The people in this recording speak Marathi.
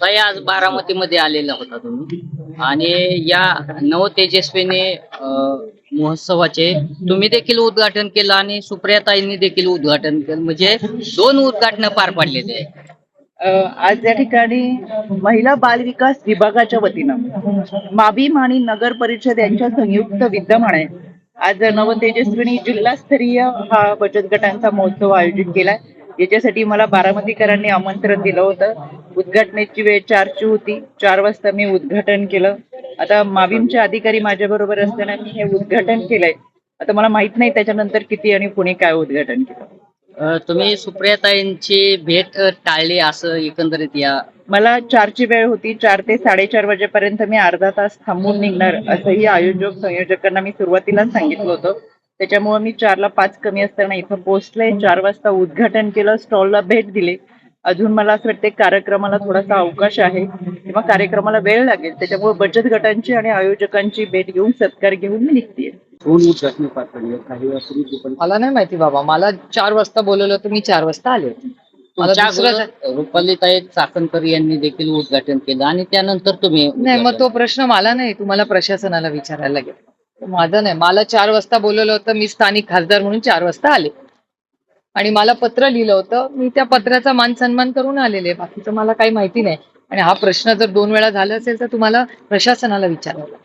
ताई आज बारामतीमध्ये आलेला होता तुम्ही. आणि या नव तेजस्वीने महोत्सवाचे तुम्ही देखील उद्घाटन केलं आणि सुप्रियाताईंनी देखील उद्घाटन केलं. म्हणजे दोन उद्घाटन पार पाडलेले आहे आज या ठिकाणी महिला बाल विकास विभागाच्या वतीनं माभीम आणि नगर परिषद यांच्या संयुक्त विद्यमाने आज नवतेजस्विनी जिल्हास्तरीय हा बचत गटांचा महोत्सव आयोजित केलाय. याच्यासाठी मला बारामतीकरांनी आमंत्रण दिलं होतं. उद्घाटनाची वेळ चारची होती. चार वाजता मी उद्घाटन केलं. आता माभीमचे अधिकारी माझ्या बरोबर असताना मी हे उद्घाटन केलंय. आता मला माहीत नाही त्याच्यानंतर किती आणि पुणे काय उद्घाटन केलं. तुम्ही सुप्रियाताईंची भेट टाळली असं एकंदरीत या मला चारची वेळ होती. चार ते साडेचार वाजेपर्यंत मी अर्धा तास थांबून निघणार असंही आयोजक संयोजकांना मी सुरुवातीलाच सांगितलं होतं. त्याच्यामुळे मी चारला पाच कमी असताना इथं पोहोचले. चार वाजता उद्घाटन केलं. स्टॉलला भेट दिली. अजून मला असं वाटतं कार्यक्रमाला थोडासा अवकाश आहे किंवा कार्यक्रमाला वेळ लागेल त्याच्यामुळे बचत गटांची आणि आयोजकांची भेट घेऊन सत्कार घेऊन मी निघते मला नाही माहिती बाबा मला चार वाजता बोलवलं होतं मी चार वाजता आले होते. रुपालीताई चाकणकर यांनी देखील उद्घाटन केलं आणि त्यानंतर तुम्ही नाही मग तो प्रश्न मला नाही तुम्हाला प्रशासनाला विचारायला लागेल. माझं नाही मला चार वाजता बोलवलं होतं मी स्थानिक खासदार म्हणून चार वाजता आले. आणि मला पत्र लिहिलं होतं. मी त्या पत्राचा मान सन्मान करून आलेले बाकीचं मला काही माहिती नाही. आणि हा प्रश्न जर दोन वेळा झाला असेल तर तुम्हाला प्रशासनाला विचारावा